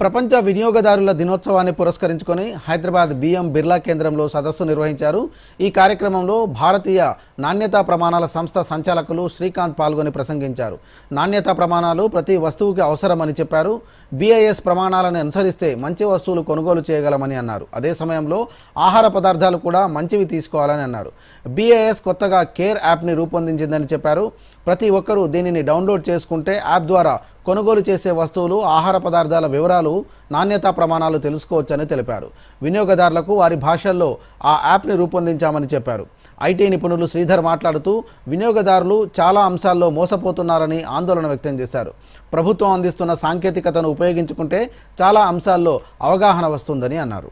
ప్రపంచ వినియోగదారుల దినోత్సవాన్ని పురస్కరించుకొని హైదరాబాద్ బిఎం బిర్లా కేంద్రంలో సదస్సు నిర్వహించారు. ఈ కార్యక్రమంలో భారతీయ నాణ్యతా ప్రమాణాల సంస్థ సంచాలకులు శ్రీకాంత్ పాల్గొని ప్రసంగించారు. నాణ్యతా ప్రమాణాలు ప్రతి వస్తువుకి అవసరమని చెప్పారు. బీఐఎస్ ప్రమాణాలను అనుసరిస్తే మంచి వస్తువులు కొనుగోలు చేయగలమని అన్నారు. అదే సమయంలో ఆహార పదార్థాలు కూడా మంచివి తీసుకోవాలని అన్నారు. బీఐఎస్ కొత్తగా కేర్ యాప్ని రూపొందించిందని చెప్పారు. ప్రతి ఒక్కరూ దీనిని డౌన్లోడ్ చేసుకుంటే యాప్ ద్వారా కొనుగోలు చేసే వస్తువులు ఆహార పదార్థాల వివరాలు నాణ్యతా ప్రమాణాలు తెలుసుకోవచ్చని తెలిపారు. వినియోగదారులకు వారి భాషల్లో ఆ యాప్ని రూపొందించామని చెప్పారు. ఐటీ నిపుణులు శ్రీధర్ మాట్లాడుతూ వినియోగదారులు చాలా అంశాల్లో మోసపోతున్నారని ఆందోళన వ్యక్తం చేశారు. ప్రభుత్వం అందిస్తున్న సాంకేతికతను ఉపయోగించుకుంటే చాలా అంశాల్లో అవగాహన వస్తుందని అన్నారు.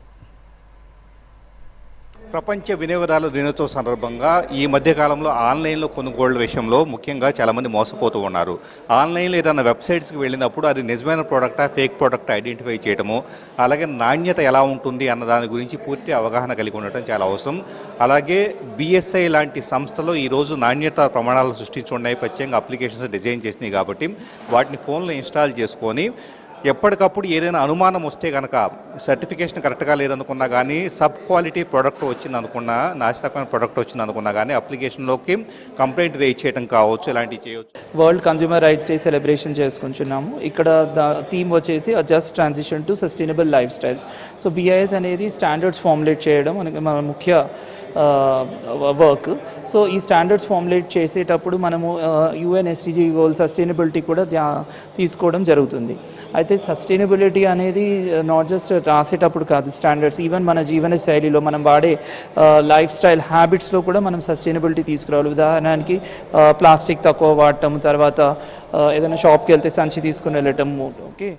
ప్రపంచ వినియోగదారుల దినోత్సవం సందర్భంగా ఈ మధ్యకాలంలో ఆన్లైన్లో కొనుగోళ్ళ విషయంలో ముఖ్యంగా చాలామంది మోసపోతూ ఉన్నారు. ఆన్లైన్లో ఏదైనా వెబ్సైట్స్కి వెళ్ళినప్పుడు అది నిజమైన ప్రోడక్టా ఫేక్ ప్రోడక్ట్ ఐడెంటిఫై చేయడము అలాగే నాణ్యత ఎలా ఉంటుంది అన్న దాని గురించి పూర్తి అవగాహన కలిగి ఉండటం చాలా అవసరం. అలాగే బిఎస్ఐ లాంటి సంస్థలు ఈరోజు నాణ్యత ప్రమాణాలు సృష్టించి ఉన్నాయి ప్రత్యేకంగా అప్లికేషన్స్ డిజైన్ చేసినాయి కాబట్టి వాటిని ఫోన్లో ఇన్స్టాల్ చేసుకొని ఎప్పటికప్పుడు ఏదైనా అనుమానం వస్తే కనుక సర్టిఫికేషన్ కరెక్ట్గా లేదనుకున్నా కానీ సబ్ క్వాలిటీ ప్రోడక్ట్ వచ్చింది అనుకున్నా నాశనకమైన ప్రోడక్ట్ వచ్చింది అనుకున్నా కానీ అప్లికేషన్లోకి కంప్లైంట్ రేజ్ చేయడం కావచ్చు ఇలాంటివి చేయవచ్చు. World consumer rights day celebration చేసుకుంటున్నాము. ఇక్కడ థీమ్ వచ్చేసి just transition to sustainable lifestyles. So BIS అనేది స్టాండర్డ్స్ ఫార్ములేట్ చేయడం మన ముఖ్య వర్క్ సో ఈ స్టాండర్డ్స్ ఫార్ములేట్ చేసేటప్పుడు మనము యుఎన్ ఎస్టీజీ గోల్ సస్టైనబిలిటీ కూడా తీసుకోవడం జరుగుతుంది. అయితే సస్టైనబిలిటీ అనేది నాట్ జస్ట్ రాసేటప్పుడు కాదు స్టాండర్డ్స్ ఈవెన్ మన జీవన శైలిలో మనం వాడే లైఫ్ స్టైల్ హ్యాబిట్స్లో కూడా మనం సస్టైనబిలిటీ తీసుకురావాలి. ఉదాహరణకి ప్లాస్టిక్ తక్కువ వాడటం తర్వాత ఏదైనా షాప్కి వెళ్తే సంచి తీసుకుని వెళ్ళటం ఓకే